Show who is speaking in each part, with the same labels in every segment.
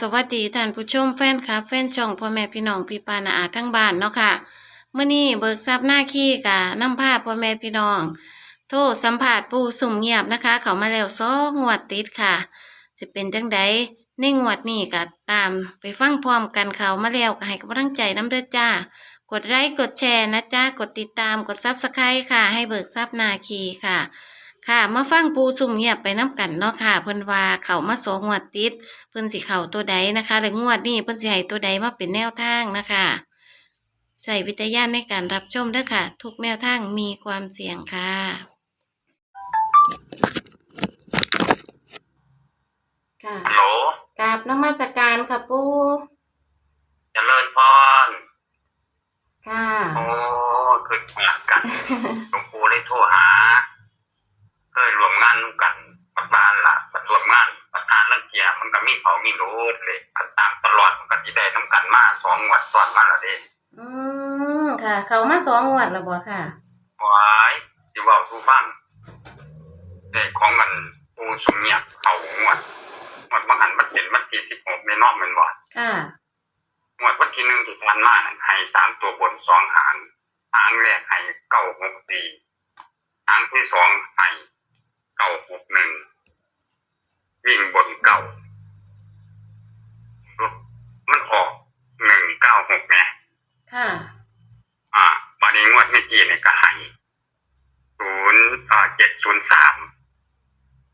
Speaker 1: สวัสดีท่านผู้ชมแฟนคลับ แฟนช่องพ่อแม่พี่น้องพี่ปานาอาทั้งบ้านเนาะค่ะเมื่อนี้เบิกทรัพย์หน้าขี้กะนำภาพพ่อแม่พี่น้อง โทษสัมผัสผู้สุ่มเงียบนะคะ เขามาแล้วสองงวดติดค่ะ จะเป็นจังใดในงวดนี้ก็ตามไปฟังพร้อมกันเขามาแล้วก็ให้กำลังใจน้ำเด้อจ้า กดไลค์กดแชร์นะจ้ากดติดตามกดซับสไครต์ค่ะ ให้เบิกทรัพย์นาคีค่ะ ค่ะมาฟังปูสุ่มเงียบไปน้ำกันเนาะค่ะ เพิ่นว่าเขามาสองงวดติด เพิ่นสิเข้าตัวใดนะคะหรืองวดนี้เพิ่นสิให้ตัวใดมาเป็นแนวทางนะคะใส่วิจารณญาณในการรับชมเด้อค่ะ ทุกแนวทางมีความเสี่ยงค่ะ ค่ะ
Speaker 2: ฮัลโหล
Speaker 1: กราบนมัสการค่ะปู
Speaker 2: เจริญพร
Speaker 1: ค่ะ
Speaker 2: โอ้คือหลักกันหลวงปู่เลยโทรหา เคยรวมงานกันปัดบ้านล่ะปัดรวมงานประธานเรื่องเกียร์มันก็ มีเขามีรู้เลยอันตามตลอดมันก็จะได้น้ำกันมาสองงวัดซ้อนมาและเด้
Speaker 1: อืมค่ะ เขามาสองงวดแล้วบ่ค่ะ
Speaker 2: วายที่ว่าผู้ฟังเด็กของมันปูสมเงียบเขางวดงวดบางหันมันเป็นวันที่สิบหกในนอกแมันบ่
Speaker 1: ค่ะ
Speaker 2: งวดวันที่หนึ่งที่ผ่านมานั่นให้สามตัวบนสองหางหางแรกให้เก้าหกสี่หางที่สองให้เก้าหกหนึ่งวิ่งบนเก้า มันออกหนึ่งเก้าหกเนี่ย
Speaker 1: ค่ะ
Speaker 2: อ่าบานี้งวดเมื่อกี้เนี่ยก็ให้ศูนย์อ่าเจ็ดศูนย์สาม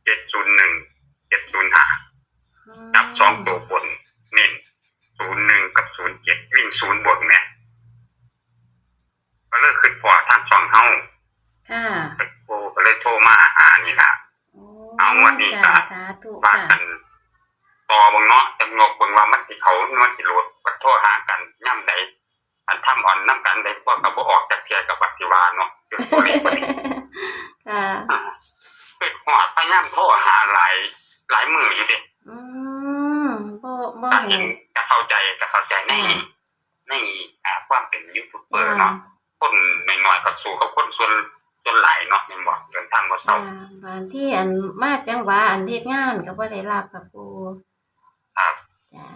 Speaker 2: เจ็ดศูนย์หนึ่งเจ็ดศูนย์ห้าจับสองตัวบนเน้นศูนย์หนึ่งกับศูนย์เจ็ดวิ่งศูนย์บนเนี่ยก็เลยขึ้นพอท่านช่องเฮา
Speaker 1: ค่ะ
Speaker 2: โอ้ก็เลยโทรมาหานี่ล่ะ เอางวดนี้
Speaker 1: จ้า
Speaker 2: จ้ะ
Speaker 1: สาธุ
Speaker 2: ว่า
Speaker 1: ค่ะ
Speaker 2: กัน ต่อเบังเนาะจำงกเบิ่งว่ามันสิเขามันสิโหลดก็โทรหากันย่ำใดอันทำอ่อนน้ำกันได้พวกก็บ่ออกจากเทียกับปฏิวาเนาะจนตัวเลขบ่ได้
Speaker 1: ค่ะ
Speaker 2: เกิดหอดพยายามโทรหาหลายหลายมืออยู่เด้
Speaker 1: อืมบ่บ่
Speaker 2: ถ้า
Speaker 1: หู
Speaker 2: เห็นจะเข้าใจจะเข้าใจในในอ่าความเป็นยูทูบเบอร์เนาะคนน้อยๆก็สู้กับคนส่วนส่วนหลายเนาะแม่นบ่เดินทางบ่เศร้า
Speaker 1: อ่าบางที่อันมาจังหวะอันเฮ็ดงานก็บ่ได้รับค่ะปู
Speaker 2: ครับ
Speaker 1: จ้ะ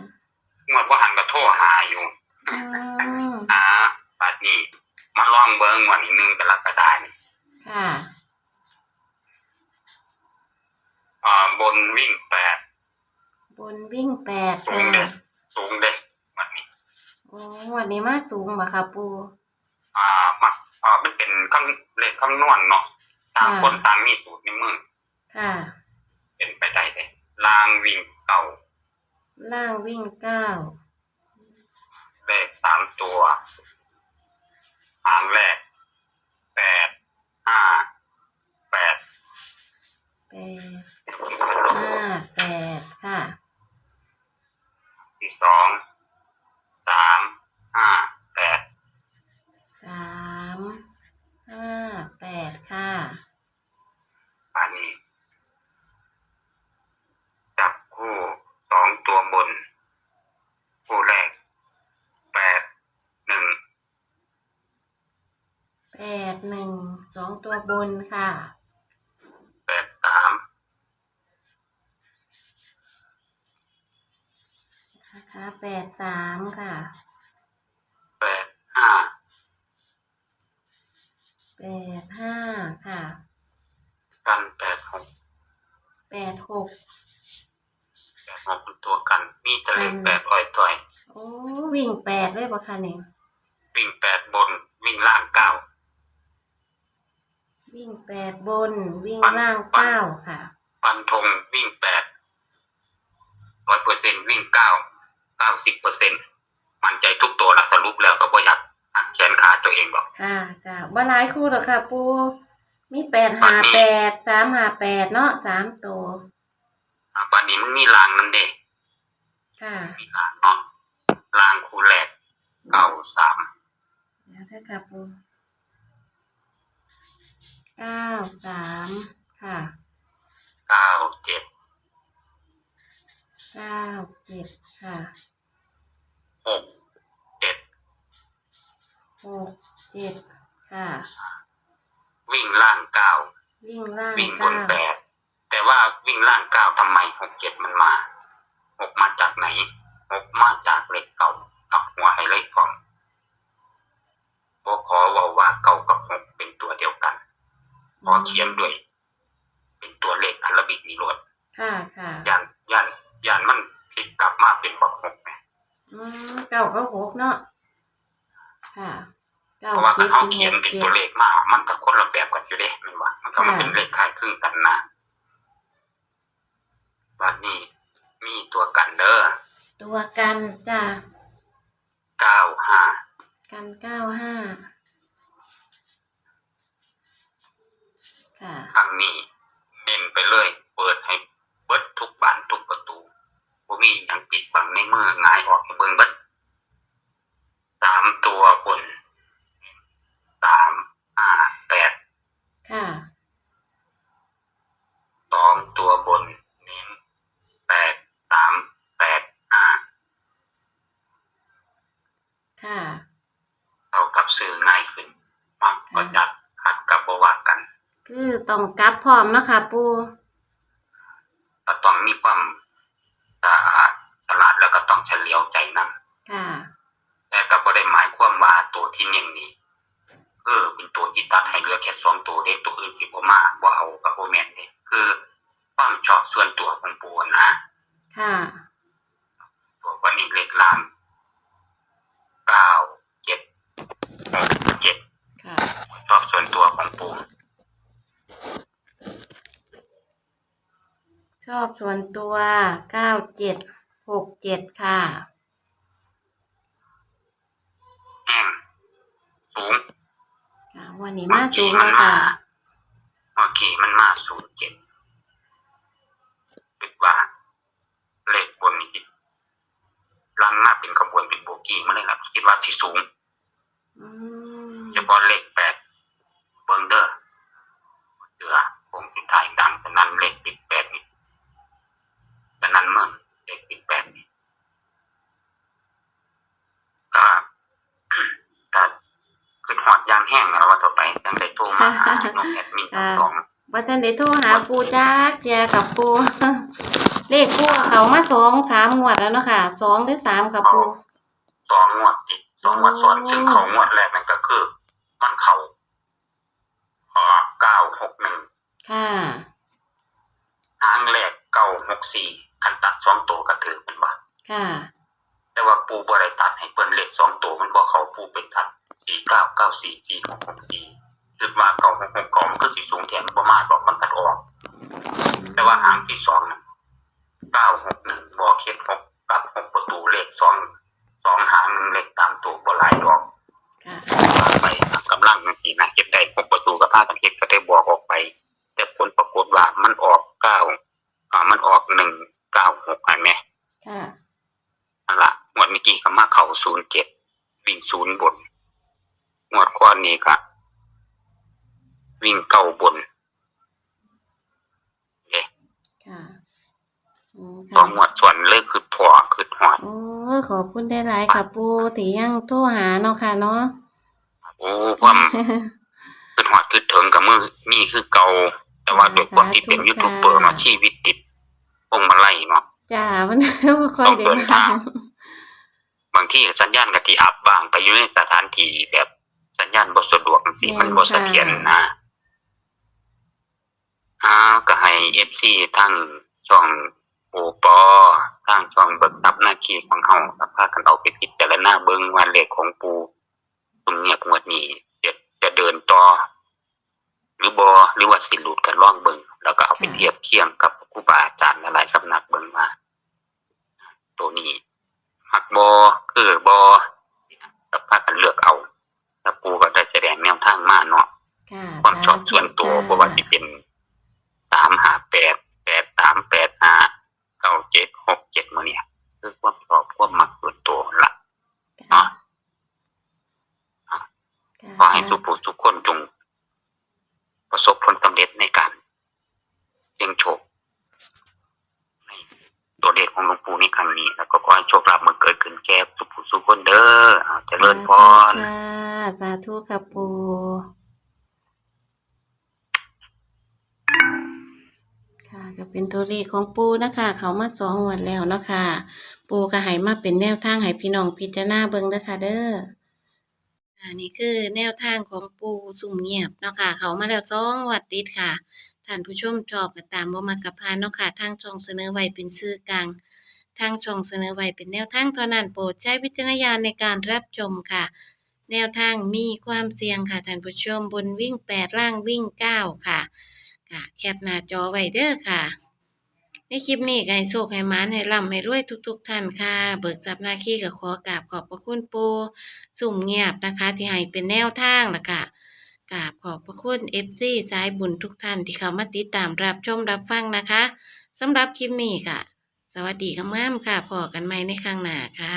Speaker 2: งวดบ่หันก็โทรหาอยู่
Speaker 1: อืม
Speaker 2: อ่าบัดนี้มาลองเบิ่งวันที่หนึ่งกรกฎาคมนี่
Speaker 1: ค่ะ
Speaker 2: อ่าบนวิ่งแปด
Speaker 1: บนวิ่งแปด
Speaker 2: สูง
Speaker 1: ค่ะ
Speaker 2: เด้สูงเด้วันนี้
Speaker 1: โอ้งวันนี้มาสูงบ่ค่ะปู
Speaker 2: อ่ามักอ่ามันเป็นคำเลขคำนวณเนาะต่าง
Speaker 1: ค่ะ
Speaker 2: คนต่างมีสูตรในมือ
Speaker 1: ค่ะ
Speaker 2: เป็นไปได้เด้ลางวิ่งเก่า
Speaker 1: ล่างวิ่งเก้า
Speaker 2: เลขสามตัว หางแรกแปดห้าแปด
Speaker 1: แปดห้าแปดค่ะ
Speaker 2: ที่สองสามห้าแปด
Speaker 1: สามห้าแปดค่ะ
Speaker 2: อันนี้ จับคู่สองตัวบน คู่แรกแปดหนึ่ง
Speaker 1: แปดหนึ่งสองตัวบนค่ะ
Speaker 2: แปดสาม
Speaker 1: นะคะแปดสามค่ะ
Speaker 2: แปดห้า
Speaker 1: แปดห้าค่ะ
Speaker 2: กันแปดหก
Speaker 1: แปดหก
Speaker 2: แปดหกเป็นตัวกัน มีทะเล
Speaker 1: กัน
Speaker 2: แปดอ่อยต่อย
Speaker 1: โอ้ วิ่งแปดเลยบ่คะนี่
Speaker 2: วิ่งแปดบน วิ่งล่างเก้า
Speaker 1: วิ่งแปดบน วิ่งล่างเก้าค่ะ
Speaker 2: ฟันธงวิ่งแปดร้อยเปอร์เซ็นวิ่งเก้าเก้าสิบเปอร์เซ็นมันใจทุกตัวละสรุปแล้วก็บ่อยากหักแขนขาตัวเองหรอก
Speaker 1: ค่ะจ้ะบ่หลายคู่หรอกค่ะ ปูมีแปดห้าแปดสามห้าแปดเนาะสามตัว
Speaker 2: อะวันนี้มันมีรางนั่นเด้
Speaker 1: ค่ะ
Speaker 2: มีรางเนาะรางคู่แรกเก้าสาม
Speaker 1: เดี๋ยวค่ะปู เก้าสามค่ะ
Speaker 2: เก้าเจ็ด
Speaker 1: เก้าเจ็ดค่ะ
Speaker 2: หกเจ็ด
Speaker 1: หกเจ็ดค่ะ
Speaker 2: วิ่งล่างเก้า
Speaker 1: วิ่งล่าง
Speaker 2: วิ่งบ
Speaker 1: เก้าน
Speaker 2: แปดแต่ว่าวิ่งล่างเก้าทำไมหกเจ็ดมันมาหกมาจากไหนหกมาจากเลขเก่ากับหัวให้เลขพร้อมบ่ขอเว่าว่าเก่ากับหกเป็นตัวเดียวกันข อเขียนด้วย เป็นตัวเลขอาราบิกนิโรธ
Speaker 1: ค่ะค่ะ
Speaker 2: ยันยันยันมันพลิกกลับมาเป็นบักหกไง
Speaker 1: อืมเก้าก็หกเนาะค่ะเก้า
Speaker 2: เพราะว่า
Speaker 1: เจ็
Speaker 2: ถ้า
Speaker 1: ด
Speaker 2: เขา
Speaker 1: ห
Speaker 2: เขียน
Speaker 1: ก
Speaker 2: เป็น
Speaker 1: เจ็
Speaker 2: ตั
Speaker 1: ด
Speaker 2: วเลขมามันก็คนละแบบกันอยู่เด้แมันว่ามันก็มา
Speaker 1: ค่ะ
Speaker 2: เป็นเลขคล้ายคลึงกันนะบัดนี้มีตัวกันเด้อ
Speaker 1: ตัวกันจ้า
Speaker 2: เก้าห้า
Speaker 1: กันเก้าห้า
Speaker 2: ทางนี้เน้นไปเลย เปิดให้เปิดทุกบานทุกประตูบ่มีหยังปิดบังในมือหงายออกให้เบิ่งเบิดสามตัวบนสามห้าแปด
Speaker 1: ค่ะ
Speaker 2: สองตัวบนเน้นแปดสามแปดห้า
Speaker 1: ค่ะ
Speaker 2: เท่ากับซื้อง่ายขึ้นมักก็จัดขัดกับบว่ากัน
Speaker 1: คือต้องกลับพร้อมเนาะค่ะปู
Speaker 2: ก็ต้องมีความสะอาดฉลาดแล้วก็ต้องเฉลียวใจนำ
Speaker 1: ค่ะ
Speaker 2: แต่ก็บ่ได้หมายความว่าตัวที่เน้นนี่คือเป็นตัวที่ตัดให้เหลือแค่สองตัวเด็กตัวอื่นที่บ่มาบ่เอากับบ่แม่นเด้คือความชอบส่วนตัวของปูนะ
Speaker 1: ค่ะ
Speaker 2: ตัววันนี้เลขล่างเก้าเจ็ดหกเจ็ด
Speaker 1: ค่ะ
Speaker 2: ชอบส่วนตัวของปู
Speaker 1: อบส่วนตัวเก้าเจ็ดหกเจ็ดค่ะ
Speaker 2: แห้งสูง
Speaker 1: ค่ะวันนี้มาสูงแล้วค่ะ
Speaker 2: เมื่อกี้มันมาศูนย์เจ็ดคิดว่า เลขบนนี้คิดลังมาเป็นขบวนเป็นโบกี้มาเลยล่ะคิดว่าสิสูง
Speaker 1: อืม
Speaker 2: เฉพาะเลขแปดเบิงเดอร์เสือผมที่ถ่ายดังแต่นั้นเลขติดแปดนี่แต่นั้นเมื่อเลขติดแปดนี่ก็ ก็ขึ้นหอดยางแห้งนะว่าต่อไปยังได้โทรมาหาน้อง แอดมินทั้งสอง
Speaker 1: ว่าท่านได้โทรหาปูจักแจกับปู เลขปูเขามาสองสามงวดแล้วเนาะค่ะสองหรือสามค่ะปู
Speaker 2: สองงวดติดสองงวดซ้อน
Speaker 1: โอ้
Speaker 2: ซึ่งเขางวดแรกนั่นก็คือ มันเขาเอ่อเก้าหกหนึ่ง
Speaker 1: ค่ะ
Speaker 2: หางแรกเก้าหกสี่คันตัดสองตัวก็ถือเป็นว่า
Speaker 1: ค่ะ
Speaker 2: แต่ว่าปูบ่ได้ตัดให้เปิ้นเลขสองตัวมันบ่เขาปูไปตัดสี่เก้าเก้าสี่สี่หกหกสี่ คิดว่าเก้าหกหกเก้ามันก็สิสูงแถมประมาณบอกมันตัดออก แต่ว่าหางที่สองน่ะเก้าหกหนึ่งบ่เข็ดหกกับหกประตูเลขสองสองหางเลขตามตัวบ่หลายดอก
Speaker 1: ค่ะ
Speaker 2: ว่าไปกำลังจังซี่นะเฮ็ดได้หกประตูก็พากันเฮ็ดก็ได้บอกออกไป แต่ผลปรากฏว่ามันออกเก้าอ่ามันออกหนึ่งเก้าหกอันแหม
Speaker 1: ค่ะ
Speaker 2: นั่นละงวดเมื่อกี้ก็มาเข้าศูนย์เจ็ดวิ่งศูนย์บนงวดก้อนนี้ก็วิ่งเก้าบนเอ๊ะ
Speaker 1: ค่ะอืม
Speaker 2: สอ
Speaker 1: ค่ะ
Speaker 2: งงวดส่วนเลิกคือพอคือหอด
Speaker 1: โอ้ยขอบคุณได้หลายค่ะปูที่ยังโทรหาเนาะค่ะเนาะ
Speaker 2: โอ้ความ คือหอดคือถึงกับมือนี่คือเก่าแต่ว่าโดยความที่เป็นยูทูบเบอร์เนาะชีวิตติดพวงมาไล่เนาะ
Speaker 1: จ้ามัน บ่ค่อย
Speaker 2: ต้อง
Speaker 1: ได้
Speaker 2: เดิน
Speaker 1: มา
Speaker 2: ทาง บางที่สัญญาณกะที่อับบางไปอยู่ในสถานที่แบบสัญญาณบ่สะดวกจังซี่มันบ่เสถียรนะอ่าก็ให้ FC ทั้งช่อง โอปอทั้งช่องเบิกทรัพย์หน้าขี้ของเฮาก็พากันเอาไปพิจารณาเบิ่งว่าเลขของปูตรงเนี้ยงวดนี้จะจะเดินต่อ หรือบ่หรือว่าสิหลุดกันลองเบิ่งแล้วก็เอาไปเทียบเคียงกับครูบาอาจารย์หลายๆสำนักเบิ่งว่าตัวนี้หักบอคือบอแล้วพากันเลือกเอาแล้วปูก็ได้แสดงแนวทางมาเนาะ
Speaker 1: ค่ะ
Speaker 2: ความชอบส่วนตัวเพราะว่าสิเป็นสามหาแปดแปดสามแปดห้าเก้าเจ็ดหกเจ็ดมาเนี่ยคือความชอบความมักส่วนตัวละ
Speaker 1: ค่ะ
Speaker 2: ขอให้ทุกผู้ทุกคนจง ประสบผลสำเร็จในการเสี่ยงโชคในตัวเลขของหลวงปู่ในครั้งนี้ แล้วก็ขอให้โชคลาภมันเกิดขึ้นแก่ทุกผู้ทุกคนเด้อเอาเจ ร
Speaker 1: ค่ะสาธุค่ะปูค่ะจะเป็นตัวเลขของปูนะคะ เขามาสองงวันแล้วเนาะคะ ปูก็ให้มาเป็นแนวทางให้พี่น้องพิจารณาเบิ่งเด้อค่ะเด้ออันนี้คือแนวทางของปูสุ่มเงียบเนาะค่ะ เขามาแล้วสองงวัดติดค่ะ ท่านผู้ชมชอบก็ตามบ่มักก็ผ่านเนาะค่ะ ทางช่องเสนอไว้เป็นสื่อกลาง ทางช่องเสนอไว้เป็นแนวทางเท่านั้นโปรดใช้วิจารณญาณในการรับชมค่ะ แนวทางมีความเสี่ยงค่ะท่านผู้ชมบนวิ่งแปดล่างวิ่งเก้าค่ะค่ะแคปหน้าจอไว้เด้อค่ะ ในคลิปนี้ก็ให้โชคให้มานให้ร่ำให้รวยทุก ๆ ท่านค่ะ เบิกทรัพย์หน้าขี้ก็ขอกราบขอบพระคุณปูสุ่มเงียบนะคะ ที่ให้เป็นแนวทางละค่ะกราบขอบพระคุณ FC สายบุญทุกท่านที่เข้ามาติดตามรับชมรับฟังนะคะสำหรับคลิปนี้ค่ะ สวัสดีคำงามๆค่ะพอกันไหมในครั้งหน้าค่ะ